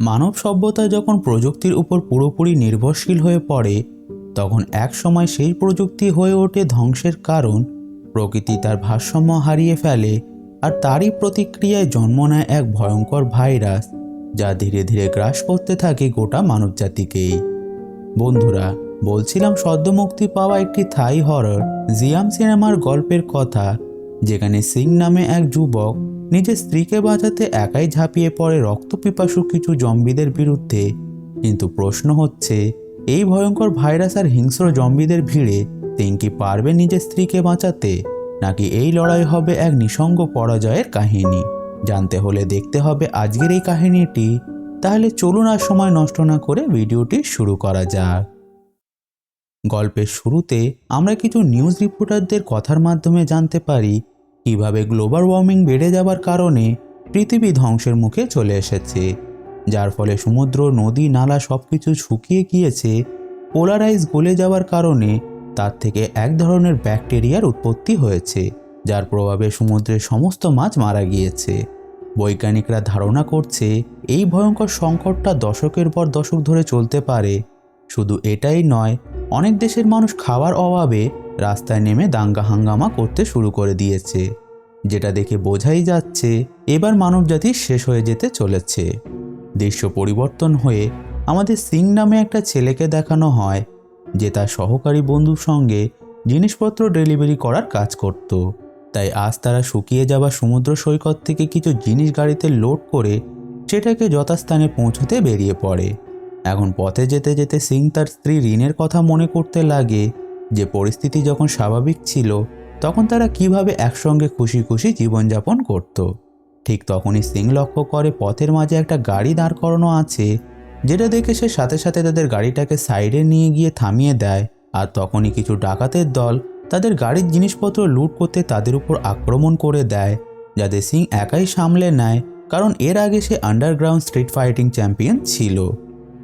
মানব সভ্যতা যখন প্রযুক্তির উপর পুরোপুরি নির্ভরশীল হয়ে পড়ে, তখন এক সময় সেই প্রযুক্তি হয়ে ওঠে ধ্বংসের কারণ, প্রকৃতি তার ভারসাম্য হারিয়ে ফেলে আর তারই প্রতিক্রিয়ায় জন্ম নেয় এক ভয়ঙ্কর ভাইরাস, যা ধীরে ধীরে গ্রাস করতে থাকে গোটা মানবজাতিকেই বন্ধুরা, বলছিলাম সদ্য মুক্তি পাওয়া একটি থাই হরর, জিয়াম সিনেমার গল্পের কথা, যেখানে সিং নামে এক যুবক নিজের স্ত্রীকে বাঁচাতে একাই ঝাঁপিয়ে পড়ে রক্তপিপাসু কিছু জম্বিদের বিরুদ্ধে। কিন্তু প্রশ্ন হচ্ছে, এই ভয়ঙ্কর ভাইরাস আর হিংস্র জম্বিদের ভিড়ে সিং কি পারবে নিজের স্ত্রীকে বাঁচাতে? নাকি এই লড়াই হবে এক নিঃসঙ্গ পরাজয়ের কাহিনী? জানতে হলে দেখতে হবে আজকের এই কাহিনীটি। তাহলে চলুন আর সময় নষ্ট না করে ভিডিওটি শুরু করা যাক। গল্পের শুরুতে আমরা কিছু নিউজ রিপোর্টারদের কথার মাধ্যমে জানতে পারি কীভাবে গ্লোবাল ওয়ার্মিং বেড়ে যাবার কারণে পৃথিবী ধ্বংসের মুখে চলে এসেছে, যার ফলে সমুদ্র, নদী, নালা সব কিছু শুকিয়ে গিয়েছে, পোলারাইজ গলে যাওয়ার কারণে তার থেকে এক ধরনের ব্যাকটেরিয়ার উৎপত্তি হয়েছে, যার প্রভাবে সমুদ্রের সমস্ত মাছ মারা গিয়েছে। বৈজ্ঞানিকরা ধারণা করছে এই ভয়ঙ্কর সংকটটা দশকের পর দশক ধরে চলতে পারে, শুধু এটাই নয় অনেক দেশের মানুষ খাওয়ার অভাবে রাস্তায় নেমে দাঙ্গা হাঙ্গামা করতে শুরু করে দিয়েছে, যেটা দেখে বোঝাই যাচ্ছে এবার মানবজাতি শেষ হয়ে যেতে চলেছে। দৃশ্য পরিবর্তন হয়ে আমাদের সিং নামে একটা ছেলেকে দেখানো হয়, যে তার সহকারী বন্ধুর সঙ্গে জিনিসপত্র ডেলিভারি করার কাজ করত। তাই আজ তারা শুকিয়ে যাওয়া সমুদ্র সৈকত থেকে কিছু জিনিস গাড়িতে লোড করে সেটাকে যথাস্থানে পৌঁছতে বেরিয়ে পড়ে। এখন পথে যেতে যেতে সিং তার স্ত্রী ঋণের কথা মনে করতে লাগে যে পরিস্থিতি যখন স্বাভাবিক ছিল, তখন তারা কীভাবে একসঙ্গে খুশি খুশি জীবনযাপন করত। ঠিক তখনই সিং লক্ষ্য করে পথের মাঝে একটা গাড়ি দাঁড় করানো আছে, যেটা দেখে সে সাথে সাথে তাদের গাড়িটাকে সাইডে নিয়ে গিয়ে থামিয়ে দেয় আর তখনই কিছু ডাকাতের দল তাদের গাড়ির জিনিসপত্র লুট করতে তাদের উপর আক্রমণ করে দেয় যাদের সিং একাই সামলে নেয়, কারণ এর আগে সে আন্ডারগ্রাউন্ড স্ট্রিট ফাইটিং চ্যাম্পিয়ন ছিল।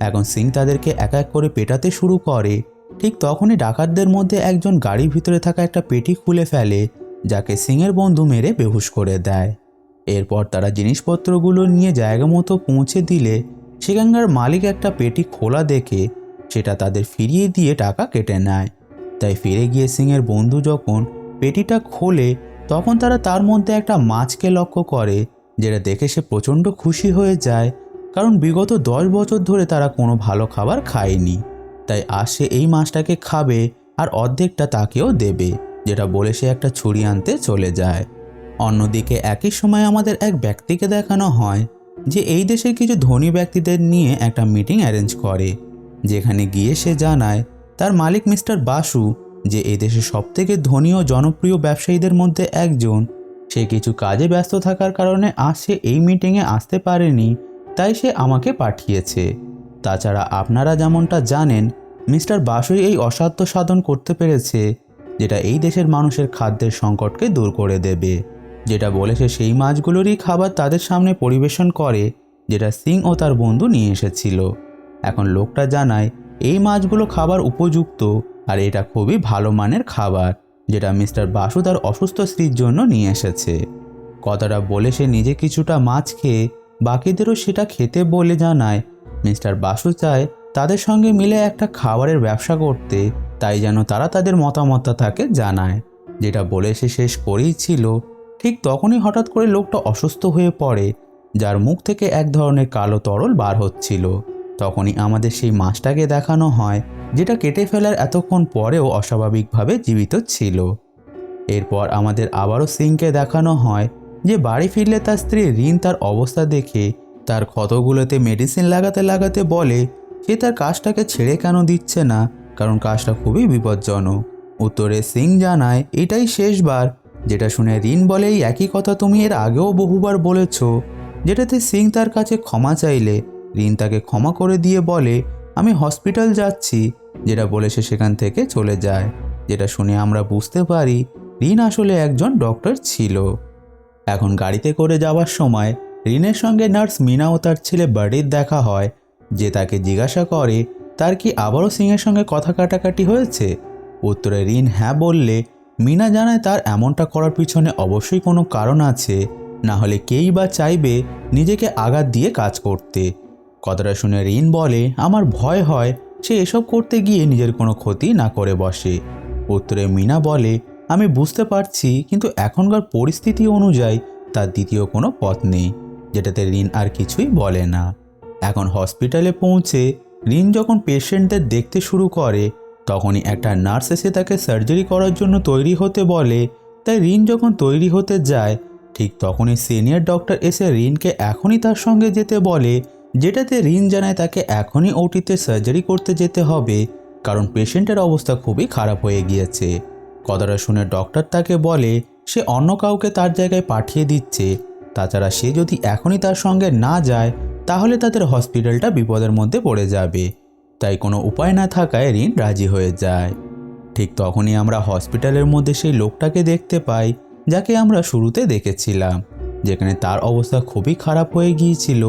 এখন সিং তাদেরকে এক এক করে পেটাতে শুরু করে। ঠিক তখনই ডাকাতদের মধ্যে একজন গাড়ির ভিতরে থাকা একটা পেটি খুলে ফেলে, যাকে সিংয়ের বন্ধু মেরে বেহুশ করে দেয়। এরপর তারা জিনিসপত্রগুলো নিয়ে জায়গা মতো পৌঁছে দিলে, সেখানকার মালিক একটা পেটি খোলা দেখে সেটা তাদের ফিরিয়ে দিয়ে টাকা কেটে নেয়। তাই ফিরে গিয়ে সিংয়ের বন্ধু যখন পেটিটা খোলে, তখন তারা তার মধ্যে একটা মাছকে লক্ষ্য করে, যেটা দেখে সে প্রচণ্ড খুশি হয়ে যায় কারণ বিগত দশ বছর ধরে তারা কোনো ভালো খাবার খায়নি। তাই আজ সে এই মাছটাকে খাবে আর অর্ধেকটা তাকেও দেবে, যেটা বলে সে একটা ছুরি আনতে চলে যায়। অন্যদিকে একই সময় আমাদের এক ব্যক্তিকে দেখানো হয়, যে এই দেশের কিছু ধনী ব্যক্তিদের নিয়ে একটা মিটিং অ্যারেঞ্জ করে, যেখানে গিয়ে সে জানায়, তার মালিক মিস্টার বাসু, যে এই দেশের সবথেকে ধনী ও জনপ্রিয় ব্যবসায়ীদের মধ্যে একজন, সে কিছু কাজে ব্যস্ত থাকার কারণে আজ সে এই মিটিংয়ে আসতে পারেনি তাই সে আমাকে পাঠিয়েছে। তাছাড়া আপনারা যেমনটা জানেন, মিস্টার বাসুই এই অসাধ্য সাধন করতে পেরেছে, যেটা এই দেশের মানুষের খাদ্যের সংকটকে দূর করে দেবে। যেটা বলেছে সেই মাছগুলোরই খাবার তাদের সামনে পরিবেশন করে, যেটা সিং ও তার বন্ধু নিয়ে এসেছিল। এখন লোকটা জানায়, এই মাছগুলো খাবার উপযুক্ত, আর এটা খুবই ভালো মানের খাবার, যেটা মিস্টার বাসু তার অসুস্থ স্ত্রীর জন্য নিয়ে এসেছে। কথাটা বলে সে নিজে কিছুটা মাছ খেয়ে বাকিদেরও সেটা খেতে বলে জানায়। মিস্টার বাসু চায় তাদের সঙ্গে মিলে একটা খাবারের ব্যবসা করতে, তাই যেন তারা তাদের মতামতটা তাকে জানায়। যেটা বলে সে শেষ করেই ছিল। ঠিক তখনই হঠাৎ করে লোকটা অসুস্থ হয়ে পড়ে, যার মুখ থেকে এক ধরনের কালো তরল বার হচ্ছিল। তখনই আমাদের সেই মাছটাকে দেখানো হয়, যেটা কেটে ফেলার এতক্ষণ পরেও অস্বাভাবিকভাবে জীবিত ছিল। এরপর আমাদের আবারও সিংকে দেখানো হয় যে বাড়ি ফিরলে তার স্ত্রী রিন তার অবস্থা দেখে, তার ক্ষতগুলোতে মেডিসিন লাগাতে লাগাতে বলে, সে তার কাজটাকে ছেড়ে কেন দিচ্ছে না? কারণ কাজটা খুবই বিপজ্জনক। উত্তরে সিং জানায়, এটাই শেষবার। যেটা শুনে রিন বলে এই একই কথা তুমি এর আগেও বহুবার বলেছ। যেটাতে সিং তার কাছে ক্ষমা চাইলে রিন তাকে ক্ষমা করে দিয়ে বলে, আমি হসপিটাল যাচ্ছি। যেটা বলে সে সেখান থেকে চলে যায়। যেটা শুনে আমরা বুঝতে পারি রিন আসলে একজন ডক্টর ছিল। এখন গাড়িতে করে যাওয়ার সময় রিনের সঙ্গে নার্স মিনা ও তার ছেলে বার্ডির দেখা হয়, যে তাকে জিজ্ঞাসা করে, তার কি আবারও সিংয়ের সঙ্গে কথা কাটাকাটি হয়েছে? উত্তরে রিন হ্যাঁ বললে, মিনা জানায় তার এমনটা করার পিছনে অবশ্যই কোনো কারণ আছে, না হলে কেই বা চাইবে নিজেকে আঘাত দিয়ে কাজ করতে। কথাটা শুনে রিন বলে, আমার ভয় হয়, সে এসব করতে গিয়ে নিজের কোনো ক্ষতি না করে বসে। উত্তরে মিনা বলে আমি বুঝতে পারছি, কিন্তু এখনকার পরিস্থিতি অনুযায়ী তার দ্বিতীয় কোনো পথ নেই, যেটাতে ঋণ আর কিছুই বলে না। এখন হসপিটালে পৌঁছে ঋণ যখন পেশেন্টদের দেখতে শুরু করে, তখনই একটা নার্স এসে তাকে সার্জারি করার জন্য তৈরি হতে বলে। তাই ঋণ যখন তৈরি হতে যায়, ঠিক তখনই সিনিয়র ডক্টর এসে ঋণকে এখনই তার সঙ্গে যেতে বলে, যেটাতে ঋণ জানায় তাকে এখনই ওটিতে সার্জারি করতে যেতে হবে, কারণ পেশেন্টের অবস্থা খুবই খারাপ হয়ে গিয়েছে। কথাটা শুনে ডক্টর তাকে বলে, সে অন্য কাউকে তার জায়গায় পাঠিয়ে দিচ্ছে। তাছাড়া সে যদি এখনই তার সঙ্গে না যায়, তাহলে তাদের হসপিটালটা বিপদের মধ্যে পড়ে যাবে। তাই কোনো উপায় না থাকায় ঋণ রাজি হয়ে যায়। ঠিক তখনই আমরা হসপিটালের মধ্যে সেই লোকটাকে দেখতে পাই, যাকে আমরা শুরুতে দেখেছিলাম, যেখানে তার অবস্থা খুবই খারাপ হয়ে গিয়েছিল।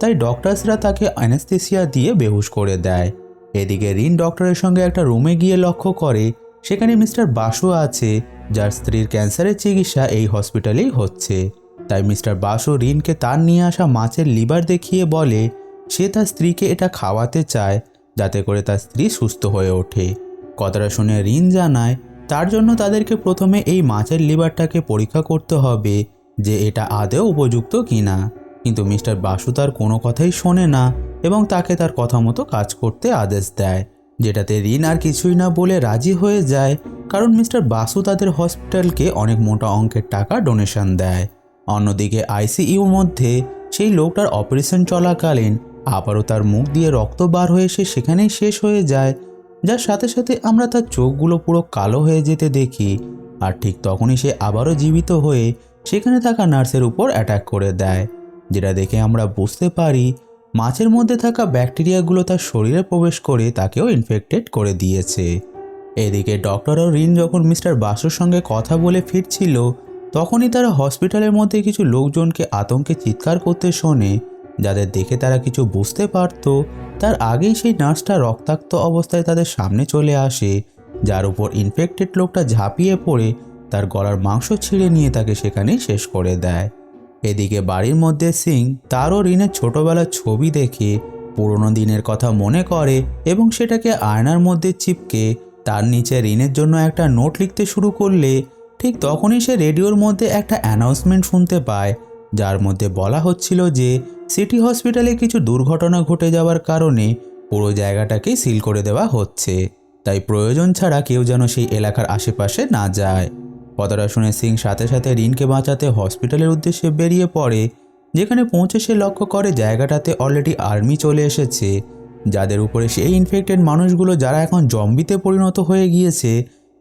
তাই ডক্টরসরা তাকে অ্যানেস্থেসিয়া দিয়ে বেহুশ করে দেয়। এদিকে ঋণ ডক্টরের সঙ্গে একটা রুমে গিয়ে লক্ষ্য করে সেখানে মিস্টার বাসু আছে, যার স্ত্রীর ক্যান্সারের চিকিৎসা এই হসপিটালেই হচ্ছে। তাই মিস্টার বাসু রিনকে তার নিয়ে আসা মাছের লিভার দেখিয়ে বলে, সে তার স্ত্রীকে এটা খাওয়াতে চায়, যাতে করে তার স্ত্রী সুস্থ হয়ে ওঠে। কথাটা শুনে রিন জানায়, তার জন্য তাদেরকে প্রথমে এই মাছের লিভারটাকে পরীক্ষা করতে হবে, যে এটা আদেও উপযুক্ত কিনা। কিন্তু মিস্টার বাসু তার কোনো কথাই শোনে না এবং তাকে তার কথা মতো কাজ করতে আদেশ দেয়। যেটাতে রিন আর কিছুই না বলে রাজি হয়ে যায়, কারণ মিস্টার বাসু তাদের হসপিটালকে অনেক মোটা অঙ্কের টাকা ডোনেশন দেয়। অন্যদিকে আইসিইউর মধ্যে সেই লোকটার অপারেশন চলাকালীন আবারও তার মুখ দিয়ে রক্ত বার হয়ে সে সেখানেই শেষ হয়ে যায়, যার সাথে সাথে আমরা তার চোখগুলো পুরো কালো হয়ে যেতে দেখি আর ঠিক তখনই সে আবারও জীবিত হয়ে সেখানে থাকা নার্সের উপর অ্যাটাক করে দেয়, যেটা দেখে আমরা বুঝতে পারি মাছের মধ্যে থাকা ব্যাকটেরিয়াগুলো তার শরীরে প্রবেশ করে তাকেও ইনফেক্টেড করে দিয়েছে। এদিকে ডক্টর ও রিন যখন মিস্টার বাসুর সঙ্গে কথা বলে ফিরছিল, তখনই তারা হসপিটালের মধ্যে কিছু লোকজনকে আতঙ্কে চিৎকার করতে শোনে, যাদের দেখে তারা কিছু বুঝতে পারত। তার আগেই সেই নার্সটা রক্তাক্ত অবস্থায় তাদের সামনে চলে আসে, যার উপর ইনফেক্টেড লোকটা ঝাঁপিয়ে পড়ে, তার গলার মাংস ছিঁড়ে নিয়ে তাকে সেখানেই শেষ করে দেয়। এদিকে বাড়ির মধ্যে সিং তারও ঋণের ছোটবেলার ছবি দেখে পুরনো দিনের কথা মনে করে এবং সেটাকে আয়নার মধ্যে চিপকে তার নিচে ঋণের জন্য একটা নোট লিখতে শুরু করলে ঠিক তখনই সে রেডিওর মধ্যে একটা অ্যানাউন্সমেন্ট শুনতে পায়, যার মধ্যে বলা হচ্ছিল যে সিটি হসপিটালে কিছু দুর্ঘটনা ঘটে যাওয়ার কারণে পুরো জায়গাটাকেই সিল করে দেওয়া হচ্ছে। তাই প্রয়োজন ছাড়া কেউ যেন সেই এলাকার আশেপাশে না যায়। কথাটা শুনে সিং সাথে সাথে রিনকে বাঁচাতে হসপিটালের উদ্দেশ্যে বেরিয়ে পড়ে, যেখানে পৌঁছে সে লক্ষ্য করে জায়গাটাতে অলরেডি আর্মি চলে এসেছে। যাদের উপরে সেই ইনফেক্টেড মানুষগুলো যারা এখন জম্বিতে পরিণত হয়ে গিয়েছে,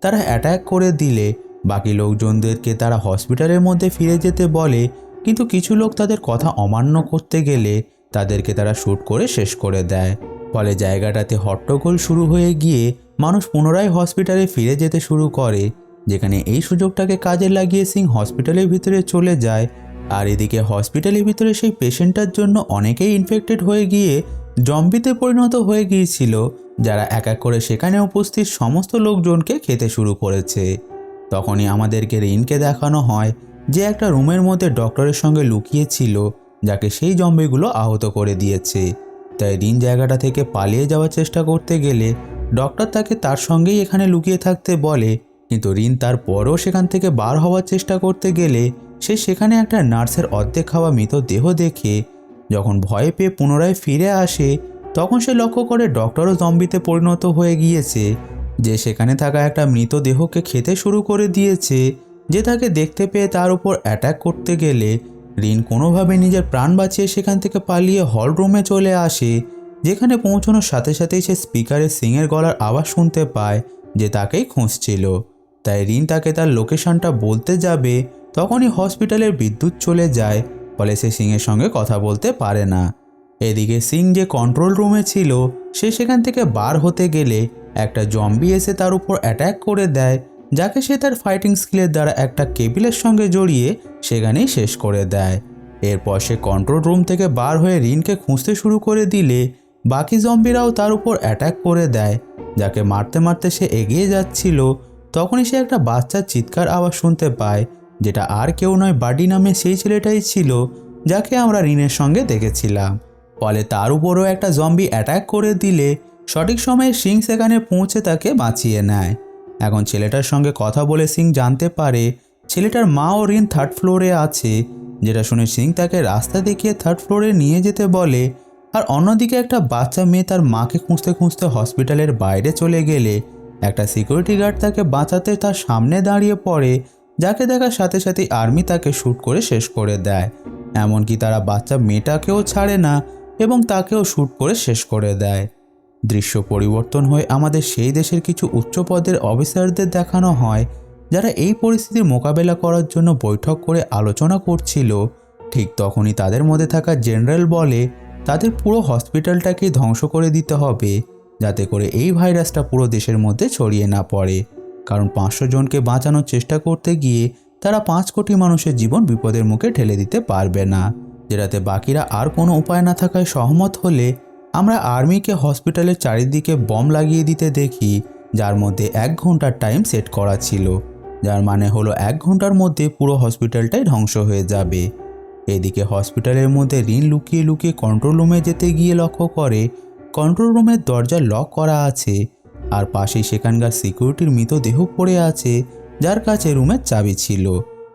তারা অ্যাটাক করে দিলে। বাকি লোকজনদেরকে তারা হসপিটালের মধ্যে ফিরে যেতে বলে, কিন্তু কিছু লোক তাদের কথা অমান্য করতে গেলে তাদেরকে তারা শ্যুট করে শেষ করে দেয়। ফলে জায়গাটাতে হট্টগোল শুরু হয়ে গিয়ে মানুষ পুনরায় হসপিটালে ফিরে যেতে শুরু করে। যেখানে এই সুযোগটাকে কাজে লাগিয়ে সিং হসপিটালের ভিতরে চলে যায়। আর এদিকে হসপিটালের ভিতরে সেই পেশেন্টটার জন্য অনেকেই ইনফেক্টেড হয়ে গিয়ে জম্বিতে পরিণত হয়ে গিয়েছিল, যারা এক এক করে সেখানে উপস্থিত সমস্ত লোকজনকে খেতে শুরু করেছে। তখনই আমাদেরকে রিনকে দেখানো হয়, যে একটা রুমের মধ্যে ডক্টরের সঙ্গে লুকিয়েছিল যাকে সেই জম্বিগুলো আহত করে দিয়েছে। তাই রিন জায়গাটা থেকে পালিয়ে যাওয়ার চেষ্টা করতে গেলে, ডক্টর তাকে তার সঙ্গেই এখানে লুকিয়ে থাকতে বলে কিন্তু রিন তারপরও সেখান থেকে বার হওয়ার চেষ্টা করতে গেলে সে সেখানে একটা নার্সের অর্ধেক খাওয়া মৃত দেহ দেখে যখন ভয় পেয়ে পুনরায় ফিরে আসে, তখন সে লক্ষ্য করে ডক্টরও জম্বিতে পরিণত হয়ে গিয়েছে, যে সেখানে থাকা একটা মৃতদেহকে খেতে শুরু করে দিয়েছে, যে তাকে দেখতে পেয়ে তার উপর অ্যাটাক করতে গেলে রিন কোনোভাবে নিজের প্রাণ বাঁচিয়ে সেখান থেকে পালিয়ে হল রুমে চলে আসে, যেখানে পৌঁছানোর সাথে সাথেই সে স্পিকারে সিংয়ের গলার আওয়াজ শুনতে পায়, যে তাকেই খুঁজছিল। তাই রিন তাকে তার লোকেশনটা বলতে যাবে, তখনই হসপিটালের বিদ্যুৎ চলে যায়, ফলে সে সিংয়ের সঙ্গে কথা বলতে পারে না। এদিকে সিং যে কন্ট্রোল রুমে ছিল, সে সেখান থেকে বার হতে গেলে একটা জম্বি এসে তার উপর অ্যাট্যাক করে দেয়, যাকে সে তার ফাইটিং স্কিলের দ্বারা একটা কেবিলের সঙ্গে জড়িয়ে সেখানেই শেষ করে দেয়। এরপর সে কন্ট্রোল রুম থেকে বার হয়ে রিনকে খুঁজতে শুরু করে দিলে, বাকি জম্বিরাও তার উপর অ্যাটাক করে দেয়, যাকে মারতে মারতে সে এগিয়ে যাচ্ছিল তখনই সে একটা বাচ্চার চিৎকার আওয়াজ শুনতে পায়, যেটা আর কেউ নয় বাডি নামে সেই ছেলেটাই ছিল, যাকে আমরা ঋণের সঙ্গে দেখেছিলাম। ফলে তার উপরও একটা জম্বি অ্যাটাক করে দিলে সঠিক সময়ে সিং সেখানে পৌঁছে তাকে বাঁচিয়ে নেয়। এখন ছেলেটার সঙ্গে কথা বলে সিং জানতে পারে, ছেলেটার মা ও ঋণ থার্ড ফ্লোরে আছে, যেটা শুনে সিং তাকে রাস্তা দেখিয়ে থার্ড ফ্লোরে নিয়ে যেতে বলে, আর অন্যদিকে একটা বাচ্চা মেয়ে তার মাকে খুঁজতে খুঁজতে হসপিটালের বাইরে চলে গেলে একটা সিকিউরিটি গার্ড তাকে বাঁচাতে তার সামনে দাঁড়িয়ে পড়ে, যাকে দেখার সাথে সাথে আর্মি তাকে শ্যুট করে শেষ করে দেয়। এমনকি তারা বাচ্চা মেয়েটাকেও ছাড়ে না এবং তাকেও শ্যুট করে শেষ করে দেয়। দৃশ্য পরিবর্তন হয়ে আমাদের সেই দেশের কিছু উচ্চ পদের অফিসারদের দেখানো হয়, যারা এই পরিস্থিতির মোকাবেলা করার জন্য বৈঠক করে আলোচনা করছিল। ঠিক তখনই তাদের মধ্যে থাকা জেনারেল বলে, তাদের পুরো হসপিটালটাকে ধ্বংস করে দিতে হবে। যাতে করে এই ভাইরাসটা পুরো দেশের মধ্যে ছড়িয়ে না পড়ে। কারণ পাঁচশো জনকে বাঁচানোর চেষ্টা করতে গিয়ে তারা পাঁচ কোটি মানুষের জীবন বিপদের মুখে ঠেলে দিতে পারবে না। যেটাতে বাকিরা আর কোনো উপায় না থাকায় সহমত হলে আমরা আর্মিকে হসপিটালের চারিদিকে বম লাগিয়ে দিতে দেখি, যার মধ্যে এক ঘণ্টার টাইম সেট করা ছিল। যার মানে হলো এক ঘণ্টার মধ্যে পুরো হসপিটালটাই ধ্বংস হয়ে যাবে। এদিকে হসপিটালের মধ্যে ঋণ লুকিয়ে লুকিয়ে কন্ট্রোল রুমে যেতে গিয়ে লক্ষ্য করে কন্ট্রোল রুমের দরজা লক করা আছে আর পাশেই সেখানকার সিকিউরিটির মৃতদেহ পড়ে আছে, যার কাছে রুমের চাবি ছিল।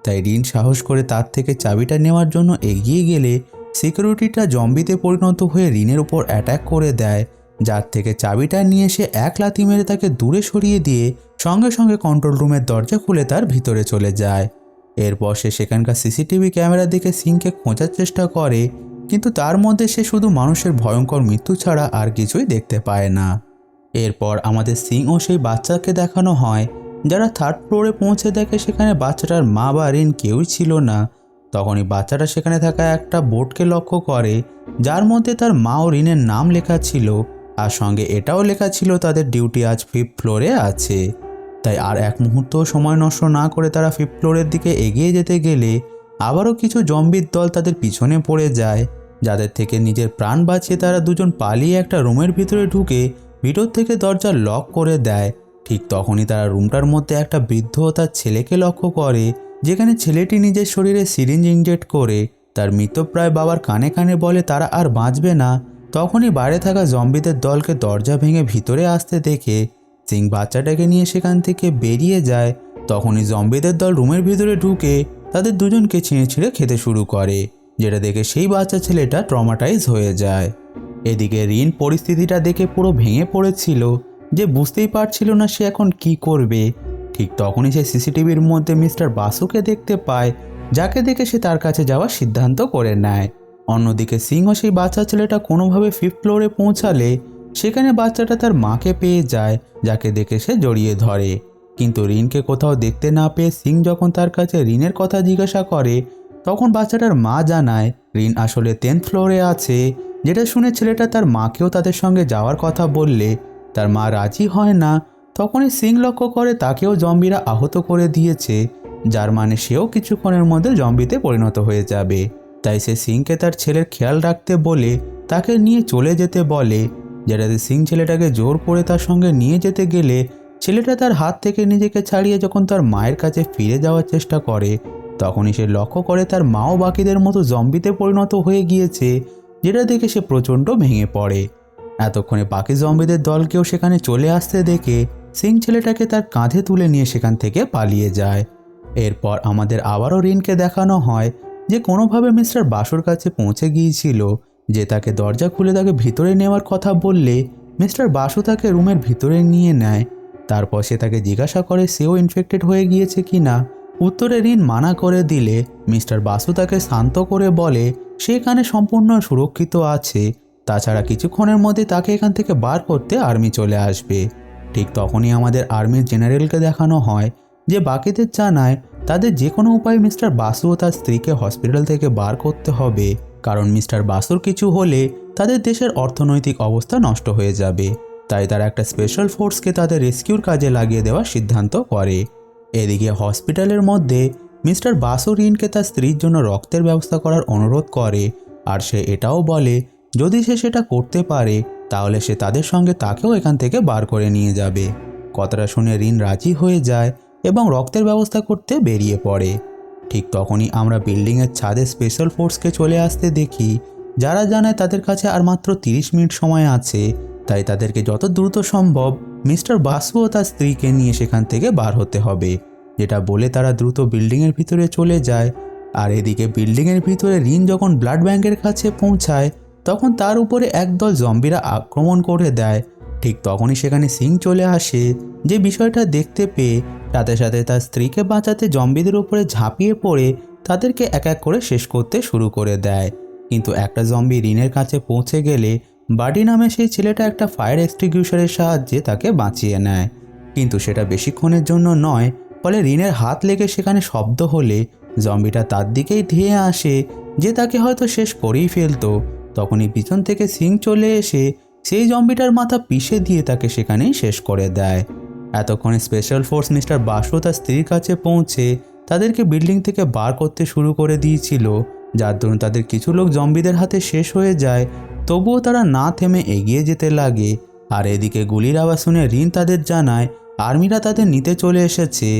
তাই রিন সাহস করে তার থেকে চাবিটা নেওয়ার জন্য এগিয়ে গেলে সিকিউরিটিটা জম্বিতে পরিণত হয়ে রিনের উপর অ্যাটাক করে দেয়, যার থেকে চাবিটা নিয়ে সে এক লাথি মেরে তাকে দূরে সরিয়ে দিয়ে সঙ্গে সঙ্গে কন্ট্রোল রুমের দরজা খুলে তার ভিতরে চলে যায়। এরপর সে সেখানকার সিসিটিভি ক্যামেরার দিকে সিংকে খোঁজার চেষ্টা করে কিন্তু তার মধ্যে সে শুধু মানুষের ভয়ঙ্কর মৃত্যু ছাড়া আর কিছুই দেখতে পায় না। এরপর আমাদের সিং ও সেই বাচ্চাকে দেখানো হয়, যারা থার্ড ফ্লোরে পৌঁছে দেখে সেখানে বাচ্চাটার মা বা ঋণ কেউই ছিল না। তখনই বাচ্চাটা সেখানে থাকা একটা বোর্ডকে লক্ষ্য করে, যার মধ্যে তার মা ও ঋণের নাম লেখা ছিল, আর সঙ্গে এটাও লেখা ছিল তাদের ডিউটি আজ ফিফথ ফ্লোরে আছে। তাই আর এক মুহূর্ত সময় নষ্ট না করে তারা ফিফথ ফ্লোরের দিকে এগিয়ে যেতে গেলে আবারও কিছু জম্বির দল তাদের পিছনে পড়ে যায়। যাদের থেকে নিজের প্রাণ বাঁচিয়ে তারা দুজন পালিয়ে একটা রুমের ভিতরে ঢুকে ভিতর থেকে দরজা লক করে দেয়। ঠিক তখনই তারা রুমটার মধ্যে একটা বৃদ্ধ তার ছেলেকে লক্ষ্য করে, যেখানে ছেলেটি নিজের শরীরে সিরিঞ্জ ইনজেক্ট করে। তার মৃতপ্রায় বাবার কানে কানে বলে, তারা আর বাঁচবে না। তখনই বাইরে থাকা জম্বিদের দলকে দরজা ভেঙে ভিতরে আসতে দেখে, সিং বাচ্চাটাকে নিয়ে সেখান থেকে বেরিয়ে যায়। তখনই জম্বিদের দল রুমের ভিতরে ঢুকে তাদের দুজনকে ছিঁড়ে ছিঁড়ে খেতে শুরু করে, যেটা দেখে সেই বাচ্চা ছেলেটা ট্রমাটাইজ হয়ে যায়। এদিকে ঋণ পরিস্থিতিটা দেখে পুরো ভেঙে পড়েছিল, যে বুঝতেই পারছিল না সে এখন কি করবে। ঠিক তখনই সে সিসিটিভির মধ্যে মিস্টার বাসুকে দেখতে পায়, যাকে দেখে সে তার কাছে যাওয়ার সিদ্ধান্ত করে নেয়। অন্যদিকে সিংহ সেই বাচ্চা ছেলেটা কোনোভাবে ফিফথ ফ্লোরে পৌঁছালে, সেখানে বাচ্চাটা তার মাকে পেয়ে যায়, যাকে দেখে সে জড়িয়ে ধরে। কিন্তু রিনকে কোথাও দেখতে না পেয়ে সিং যখন তার কাছে রিনের কথা জিজ্ঞাসা করে, তখন বাচ্চাটার মা জানায়, রিন আসলে টেন্থ ফ্লোরে আছে। যেটা শুনে ছেলেটা তার মাকেও তাদের সঙ্গে যাওয়ার কথা বললে, তার মা রাজি হয় না। তখনই সিং লক্ষ্য করে তাকেও জম্বিরা আহত করে দিয়েছে, যার মানে সেও কিছুক্ষণের মধ্যে জম্বিতে পরিণত হয়ে যাবে। তাই সে সিংকে তার ছেলের খেয়াল রাখতে বলে, তাকে নিয়ে চলে যেতে বলে। যেটাতে সিং ছেলেটাকে জোর করে তার সঙ্গে নিয়ে যেতে গেলে ছেলেটা তার হাত থেকে নিজেকে ছাড়িয়ে যখন তার মায়ের কাছে ফিরে যাওয়ার চেষ্টা করে, তখনই সে লক্ষ্য করে তার মাও বাকিদের মতো জম্বিতে পরিণত হয়ে গিয়েছে, যেটা দেখে সে প্রচণ্ড ভেঙে পড়ে। এতক্ষণে বাকি জম্বিদের দলকেও সেখানে চলে আসতে দেখে সিং ছেলেটাকে তার কাঁধে তুলে নিয়ে সেখান থেকে পালিয়ে যায়। এরপর আমাদের আবারও রিনকে দেখানো হয়, যে কোনোভাবে মিস্টার বাসুর কাছে পৌঁছে গিয়েছিল, যে তাকে দরজা খুলে তাকে ভিতরে নেওয়ার কথা বললে মিস্টার বাসু তাকে রুমের ভিতরে নিয়ে নেয় তারপর সে তাকে জিজ্ঞাসা করে, সেও ইনফেক্টেড হয়ে গিয়েছে কি না? উত্তরে ঋণ মানা করে দিলে, মিস্টার বাসু তাকে শান্ত করে বলে সে এখানে সম্পূর্ণ সুরক্ষিত আছে। তাছাড়া কিছুক্ষণের মধ্যে তাকে এখান থেকে বার করতে আর্মি চলে আসবে। ঠিক তখনই আমাদের আর্মির জেনারেলকে দেখানো হয়, যে বাকিদের জানায় তাদের যে কোনো উপায়ে মিস্টার বাসু ও তার স্ত্রীকে হসপিটাল থেকে বার করতে হবে। কারণ মিস্টার বাসুর কিছু হলে তাদের দেশের অর্থনৈতিক অবস্থা নষ্ট হয়ে যাবে। তাই তারা একটা স্পেশাল ফোর্সকে তাদের রেস্কিউর কাজে লাগিয়ে দেওয়ার সিদ্ধান্ত করে। এদিকে হসপিটালের মধ্যে মিস্টার বাসু রিনকে তার স্ত্রীর জন্য রক্তের ব্যবস্থা করার অনুরোধ করে, আর সে এটাও বলে, যদি সে সেটা করতে পারে, তাহলে সে তাদের সঙ্গে তাকেও এখান থেকে বার করে নিয়ে যাবে। কথাটা শুনে ঋণ রাজি হয়ে যায় এবং রক্তের ব্যবস্থা করতে বেরিয়ে পড়ে। ঠিক তখনই আমরা বিল্ডিংয়ের ছাদে স্পেশাল ফোর্সকে চলে আসতে দেখি, যারা জানায় তাদের কাছে আর মাত্র তিরিশ মিনিট সময় আছে। তাই তাদেরকে যত দ্রুত সম্ভব মিস্টার বাসু ও তার স্ত্রীকে নিয়ে সেখান থেকে বার হতে হবে। যেটা বলে তারা দ্রুত বিল্ডিংয়ের ভিতরে চলে যায়। আর এদিকে বিল্ডিংয়ের ভিতরে রিন যখন ব্লাড ব্যাংকের কাছে পৌঁছায়, তখন তার উপরে একদল জম্বিরা আক্রমণ করে দেয়। ঠিক তখনই সেখানে সিং চলে আসে। যে বিষয়টা দেখতে পেয়ে সাথে সাথে তার স্ত্রীকে বাঁচাতে জম্বিদের উপরে ঝাঁপিয়ে পড়ে, তাদেরকে এক এক করে শেষ করতে শুরু করে দেয়। কিন্তু একটা জম্বি রিনের কাছে পৌঁছে গেলে বাডি নামে সেই ছেলেটা একটা ফায়ার এক্সটিকিউশনের সাহায্যে তাকে বাঁচিয়ে নেয়। কিন্তু সেটা বেশিক্ষণের জন্য নয়, ফলে ঋণের হাত লেগে সেখানে শব্দ হলে জম্বিটা তার দিকেই ধেয়ে আসে যে তাকে হয়তো শেষ করেই ফেলতো। তখনই পিছন থেকে সিং চলে এসে সেই জম্বিটার মাথা পিষে দিয়ে তাকে সেখানেই শেষ করে দেয়। এতক্ষণে স্পেশাল ফোর্স মিস্টার বাসু তার স্ত্রীর কাছে পৌঁছে তাদেরকে বিল্ডিং থেকে বার করতে শুরু করে দিয়েছিল। যার দরুন তাদের কিছু লোক জম্বিদের হাতে শেষ হয়ে যায় তবুও তারা না থেমে এগিয়ে যেতে লাগে। আর এদিকে গুলির আওয়াজ শুনে রিন তাদের জানায়, আর্মিরা তাদের নিতে চলে এসেছে।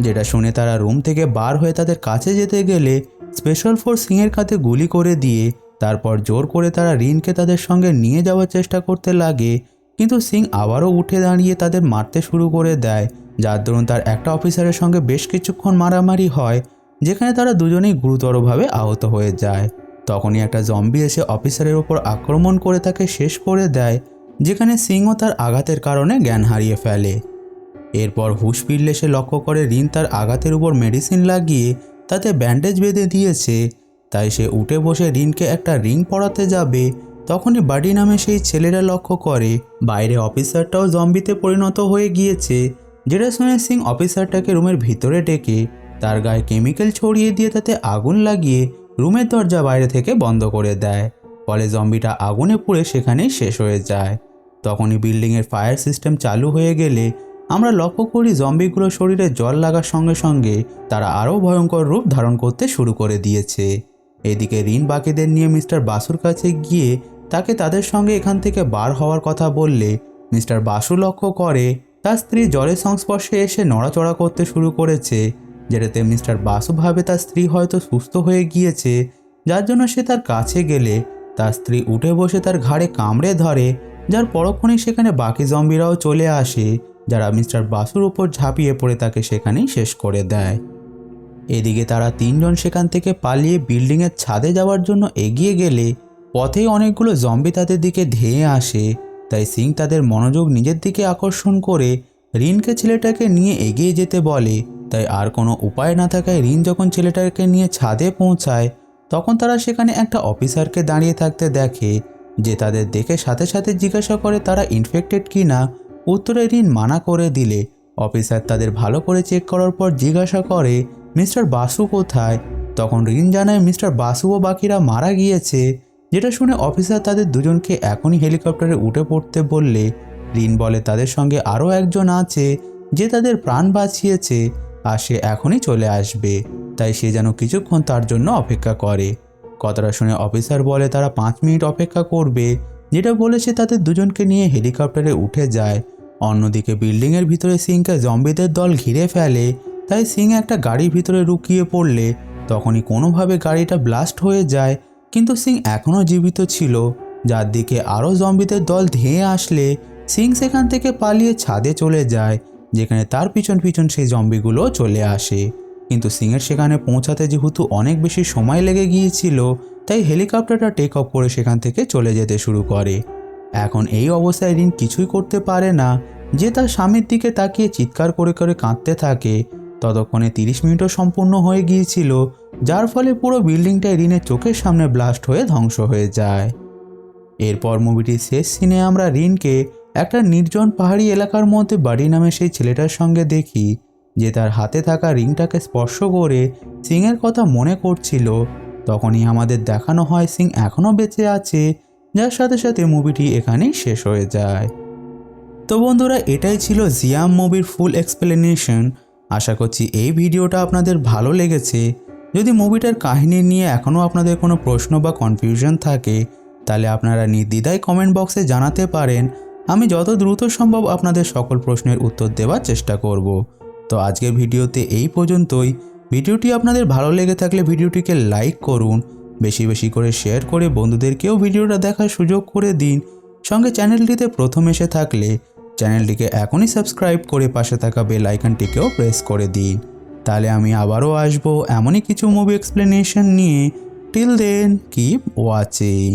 যেটা শুনে তারা রুম থেকে বার হয়ে তাদের কাছে যেতে গেলে স্পেশাল ফোর্স সিংয়ের কাছে গুলি করে দিয়ে, তারপর জোর করে তারা রিনকে তাদের সঙ্গে নিয়ে যাওয়ার চেষ্টা করতে লাগে। কিন্তু সিং আবারও উঠে দাঁড়িয়ে তাদের মারতে শুরু করে দেয়, যার দরুন তার একটা অফিসারের সঙ্গে বেশ কিছুক্ষণ মারামারি হয়, যেখানে তারা দুজনেই গুরুতরভাবে আহত হয়ে যায়। তখনই একটা জম্বি এসে অফিসারের ওপর আক্রমণ করে তাকে শেষ করে দেয়, যেখানে সিংও তার আঘাতের কারণে জ্ঞান হারিয়ে ফেলে। এরপর হুশ ফিরলে সে লক্ষ্য করে রিন তার আঘাতের উপর মেডিসিন লাগিয়ে তাতে ব্যান্ডেজ বেঁধে দিয়েছে। তাই সে উঠে বসে রিনকে একটা রিং পরাতে যাবে। তখনই বাডি নামে সেই ছেলেরা লক্ষ্য করে। বাইরে অফিসারটাও জম্বিতে পরিণত হয়ে গিয়েছে, যেটা শুনে সিং অফিসারটাকে রুমের ভিতরে ডেকে, তার গায়ে কেমিক্যাল ছড়িয়ে দিয়ে তাতে আগুন লাগিয়ে রুমের দরজা বাইরে থেকে বন্ধ করে দেয়। ফলে জম্বিটা আগুনে পুড়ে সেখানেই শেষ হয়ে যায়। তখনই বিল্ডিংয়ের ফায়ার সিস্টেম চালু হয়ে গেলে আমরা লক্ষ্য করি জম্বিগুলোর শরীরে জল লাগার সঙ্গে সঙ্গে তারা আরও ভয়ঙ্কর রূপ ধারণ করতে শুরু করে দিয়েছে। এদিকে ঋণ বাকিদের নিয়ে মিস্টার বাসুর কাছে গিয়ে তাকে তাদের সঙ্গে এখান থেকে বার হওয়ার কথা বললে মিস্টার বাসু লক্ষ্য করে, তার স্ত্রী জলের সংস্পর্শে এসে নড়াচড়া করতে শুরু করেছে। যেটাতে মিস্টার বাসু ভাবে তার স্ত্রী হয়তো সুস্থ হয়ে গিয়েছে, যার জন্য সে তার কাছে গেলে। তার স্ত্রী উঠে বসে তার ঘাড়ে কামড়ে ধরে, যার পরক্ষণেই সেখানে বাকি জম্বিরাও চলে আসে, যারা মিস্টার বাসুর উপর ঝাঁপিয়ে পড়ে তাকে সেখানেই শেষ করে দেয়। এদিকে তারা তিনজন সেখান থেকে পালিয়ে বিল্ডিংয়ের ছাদে যাওয়ার জন্য এগিয়ে গেলে, পথেই অনেকগুলো জম্বি তাদের দিকে ধেয়ে আসে। তাই সিং তাদের মনোযোগ নিজের দিকে আকর্ষণ করে রিনকে ছেলেটাকে নিয়ে এগিয়ে যেতে বলে। তাই আর কোনো উপায় না থাকায় রিন যখন ছেলেটাকে নিয়ে ছাদে পৌঁছায়, তখন তারা সেখানে একটা অফিসারকে দাঁড়িয়ে থাকতে দেখে যে তাদের দেখে সাথে সাথে জিজ্ঞাসা করে তারা ইনফেক্টেড কি না উত্তরে রিন মানা করে দিলে। অফিসার তাদের ভালো করে চেক করার পর জিজ্ঞাসা করে, মিস্টার বাসু কোথায়? তখন রিন জানায়, মিস্টার বাসু ও বাকিরা মারা গিয়েছে। যেটা শুনে অফিসার তাদের দুজনকে এখনই হেলিকপ্টারে উঠে পড়তে বললে। রিন বলে তাদের সঙ্গে আরও একজন আছে যে তাদের প্রাণ বাঁচিয়েছে। আর সে এখনই চলে আসবে। তাই সে যেন কিছুক্ষণ তার জন্য অপেক্ষা করে। কথাটা শুনে অফিসার বলে, তারা পাঁচ মিনিট অপেক্ষা করবে। যেটা বলেছে তাদের দুজনকে নিয়ে হেলিকপ্টারে উঠে যায়। অন্যদিকে বিল্ডিংয়ের ভিতরে সিংকে জম্বিদের দল ঘিরে ফেলে। তাই সিং একটা গাড়ির ভিতরে লুকিয়ে পড়লে তখনই কোনোভাবে গাড়িটা ব্লাস্ট হয়ে যায়। কিন্তু সিং এখনও জীবিত ছিল। যার দিকে আরও জম্বিদের দল ধেয়ে আসলে, সিং সেখান থেকে পালিয়ে ছাদে চলে যায়। যেখানে তার পিছন পিছন সেই জম্বিগুলো চলে আসে। কিন্তু সিংয়ের সেখানে পৌঁছাতে যেহেতু অনেক বেশি সময় লেগে গিয়েছিল, তাই হেলিকপ্টারটা টেক অফ করে সেখান থেকে চলে যেতে শুরু করে। এখন এই অবস্থায় রিন কিছুই করতে পারে না, যে তার স্বামীর দিকে তাকিয়ে চিৎকার করে করে কাঁদতে থাকে। ততক্ষণে তিরিশ মিনিটও সম্পূর্ণ হয়ে গিয়েছিল, যার ফলে পুরো বিল্ডিংটাই রিনের চোখের সামনে ব্লাস্ট হয়ে ধ্বংস হয়ে যায়। এরপর মুভিটির শেষ সিনে আমরা রিনকে একটা নির্জন পাহাড়ি এলাকার মধ্যে বাড়ি নামে সেই ছেলেটার সঙ্গে দেখি যে তার হাতে থাকা রিংটাকে স্পর্শ করে সিংয়ের কথা মনে করছিল। তখনই আমাদের দেখানো হয় সিং এখনও বেঁচে আছে, যার সাথে সাথে মুভিটি এখানেই শেষ হয়ে যায়। তো বন্ধুরা, এটাই ছিল জিয়াম মুভির ফুল এক্সপ্লেনেশন আশা করছি এই ভিডিওটা আপনাদের ভালো লেগেছে। যদি মুভিটার কাহিনী নিয়ে এখনও আপনাদের কোনো প্রশ্ন বা কনফিউশন থাকে, তাহলে আপনারা নির্দ্বিধায় কমেন্ট বক্সে জানাতে পারেন। আমি যত দ্রুত সম্ভব আপনাদের সকল প্রশ্নের উত্তর দেওয়ার চেষ্টা করব। তো আজকের ভিডিওতে এই পর্যন্তই। ভিডিওটি আপনাদের ভালো লেগে থাকলে ভিডিওটিকে লাইক করুন, বেশি বেশি করে শেয়ার করে বন্ধুদেরকেও ভিডিওটা দেখার সুযোগ করে দিন। সঙ্গে চ্যানেলটিতে প্রথম এসে থাকলে চ্যানেলটিকে এখনই সাবস্ক্রাইব করে পাশে থাকা বেল আইকনটিকেও প্রেস করে দিন। তাহলে আমি আবারও আসব এমনই কিছু মুভি এক্সপ্লেনেশন নিয়ে। Till then, keep watching.